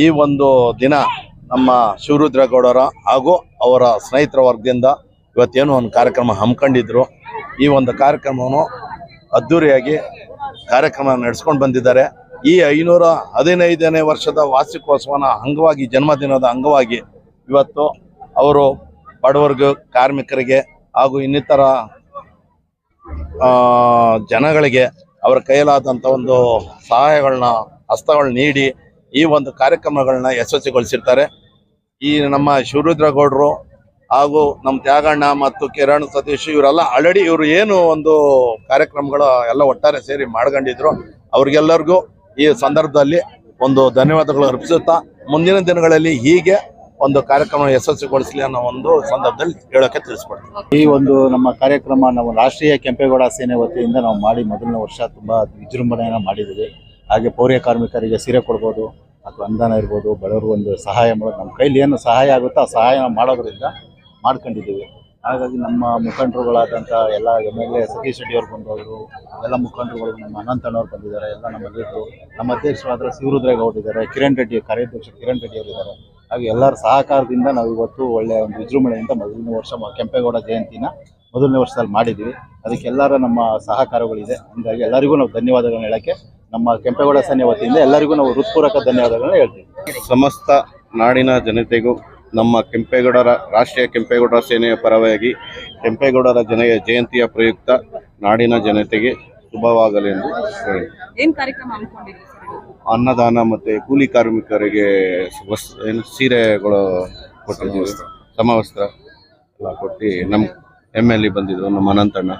ಈ ಒಂದು ದಿನ ನಮ್ಮ ಶಿವರುದ್ರೇಗೌಡರ ಹಾಗೂ ಅವರ ಸ್ನೇಹಿತರ ವರ್ಗದಿಂದ ಇವತ್ತೇನು ಒಂದು ಕಾರ್ಯಕ್ರಮ ಹಮ್ಮಿಕೊಂಡಿದ್ರು. ಈ ಒಂದು ಕಾರ್ಯಕ್ರಮವನ್ನು ಅದ್ಧೂರಿಯಾಗಿ ಕಾರ್ಯಕ್ರಮ ನಡೆಸ್ಕೊಂಡು ಬಂದಿದ್ದಾರೆ. ಈ ಐನೂರ ಹದಿನೈದನೇ ವರ್ಷದ ವಾರ್ಷಿಕೋತ್ಸವನ ಅಂಗವಾಗಿ, ಜನ್ಮದಿನದ ಅಂಗವಾಗಿ ಇವತ್ತು ಅವರು ಬಡವರ್ಗ ಕಾರ್ಮಿಕರಿಗೆ ಹಾಗೂ ಇನ್ನಿತರ ಜನಗಳಿಗೆ ಅವರ ಕೈಯಲ್ಲಾದಂಥ ಒಂದು ಸಹಾಯಗಳನ್ನ, ಹಸ್ತಗಳನ್ನ ನೀಡಿ ಈ ಒಂದು ಕಾರ್ಯಕ್ರಮಗಳನ್ನ ಯಶಸ್ವಿಗೊಳಿಸಿರ್ತಾರೆ. ಈ ನಮ್ಮ ಶಿವರುದ್ರಗೌಡರು ಹಾಗೂ ನಮ್ಮ ತ್ಯಾಗಣ್ಣ ಮತ್ತು ಕಿರಣ್ ಸತೀಶ್ ಇವರೆಲ್ಲ ಆಲ್ರೆಡಿ ಇವರು ಏನು ಒಂದು ಕಾರ್ಯಕ್ರಮಗಳು ಎಲ್ಲ ಒಟ್ಟಾರೆ ಸೇರಿ ಮಾಡ್ಕೊಂಡಿದ್ರು. ಅವ್ರಿಗೆಲ್ಲರಿಗೂ ಈ ಸಂದರ್ಭದಲ್ಲಿ ಒಂದು ಧನ್ಯವಾದಗಳು ಅರ್ಪಿಸುತ್ತಾ ಮುಂದಿನ ದಿನಗಳಲ್ಲಿ ಹೀಗೆ ಒಂದು ಕಾರ್ಯಕ್ರಮ ಯಶಸ್ವಿಗೊಳಿಸಲಿ ಅನ್ನೋ ಒಂದು ಸಂದರ್ಭದಲ್ಲಿ ಹೇಳೋಕೆ ತಿಳಿಸ್ಕೊಡ್ತೀವಿ ಈ ಒಂದು ನಮ್ಮ ಕಾರ್ಯಕ್ರಮ ನಾವು ರಾಷ್ಟ್ರೀಯ ಕೆಂಪೇಗೌಡ ಸೇನೆ ವತಿಯಿಂದ ನಾವು ಮಾಡಿ ಮೊದಲನೇ ವರ್ಷ ತುಂಬಾ ವಿಜೃಂಭಣೆಯನ್ನು ಮಾಡಿದ್ದೀವಿ. ಹಾಗೆ ಪೌರ್ಯ ಕಾರ್ಮಿಕರಿಗೆ ಸೀರೆ ಕೊಡ್ಬೋದು ಅಥವಾ ಅನುದಾನ ಇರ್ಬೋದು, ಬಡವರು ಒಂದು ಸಹಾಯ ಮಾಡೋದು ನಮ್ಮ ಕೈಲಿ ಏನು ಸಹಾಯ ಆಗುತ್ತೋ ಆ ಸಹಾಯ ಮಾಡೋದ್ರಿಂದ ಮಾಡ್ಕೊಂಡಿದ್ದೀವಿ. ಹಾಗಾಗಿ ನಮ್ಮ ಮುಖಂಡರುಗಳಾದಂಥ ಎಲ್ಲ M L A Satish Reddy ಅವ್ರು ಬಂದವರು, ಎಲ್ಲ ಮುಖಂಡರುಗಳು, ನಮ್ಮ ಅನಂತಣ್ಣವ್ರು ಬಂದಿದ್ದಾರೆ, ಎಲ್ಲ ನಮ್ಮ ಅಧ್ಯಕ್ಷರು, ನಮ್ಮ ಅಧ್ಯಕ್ಷರಾದ ಶಿವರುದ್ರೇಗೌಡ ಇದ್ದಾರೆ, ಕಿರಣ್ ರೆಡ್ಡಿ ಕಾರ್ಯಾಧ್ಯಕ್ಷ ಕಿರಣ್ ರೆಡ್ಡಿ ಅವರಿದ್ದಾರೆ ಹಾಗೆ ಎಲ್ಲರ ಸಹಕಾರದಿಂದ ನಾವು ಇವತ್ತು ಒಳ್ಳೆಯ ಒಂದು ವಿಜೃಂಭಣೆಯಿಂದ ಮೊದಲನೇ ವರ್ಷ ಕೆಂಪೇಗೌಡ ಜಯಂತಿನ ಮೊದಲನೇ ವರ್ಷದಲ್ಲಿ ಮಾಡಿದ್ದೀವಿ. ಅದಕ್ಕೆ ಎಲ್ಲರ ನಮ್ಮ ಸಹಕಾರಗಳಿದೆ. ಹಾಗಾಗಿ ಎಲ್ಲರಿಗೂ ನಾವು ಧನ್ಯವಾದಗಳನ್ನ ಹೇಳಕ್ಕೆ ನಮ್ಮ ಕೆಂಪೇಗೌಡ ಸೇನೆ ವತಿಯಿಂದ ಎಲ್ಲರಿಗೂ ನಾವು ಹೃತ್ಪೂರ್ವಕ ಧನ್ಯವಾದಗಳನ್ನ ಹೇಳ್ತೀವಿ. ಸಮಸ್ತ ನಾಡಿನ ಜನತೆಗೂ ನಮ್ಮ ಕೆಂಪೇಗೌಡರ ರಾಷ್ಟ್ರೀಯ ಕೆಂಪೇಗೌಡರ ಸೇನೆಯ ಪರವಾಗಿ ಕೆಂಪೇಗೌಡರ ಜನೆಯ ಜಯಂತಿಯ ಪ್ರಯುಕ್ತ ನಾಡಿನ ಜನತೆಗೆ ಶುಭವಾಗಲಿ ಎಂದು ಹೇಳಿ. ಏನ್ ಕಾರ್ಯಕ್ರಮ ಅನ್ನದಾನ ಮತ್ತೆ ಕೂಲಿ ಕಾರ್ಮಿಕರಿಗೆ ವಸ್ ಏನು ಸೀರೆಗಳು ಕೊಟ್ಟಿದ್ದೀವಿ. ಸಮವಸ್ತ್ರ ಎಲ್ಲ ಕೊಟ್ಟು ನಮ್ಮ ಎಂ ಎಲ್ ಎ ಬಂದಿದ್ರು ನಮ್ಮ ಅನಂತಣ್ಣ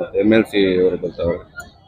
ಮತ್ತೆ ಎಂ ಎಲ್ ಸಿ ಅವರು ಬರ್ತಾವ್ರೆ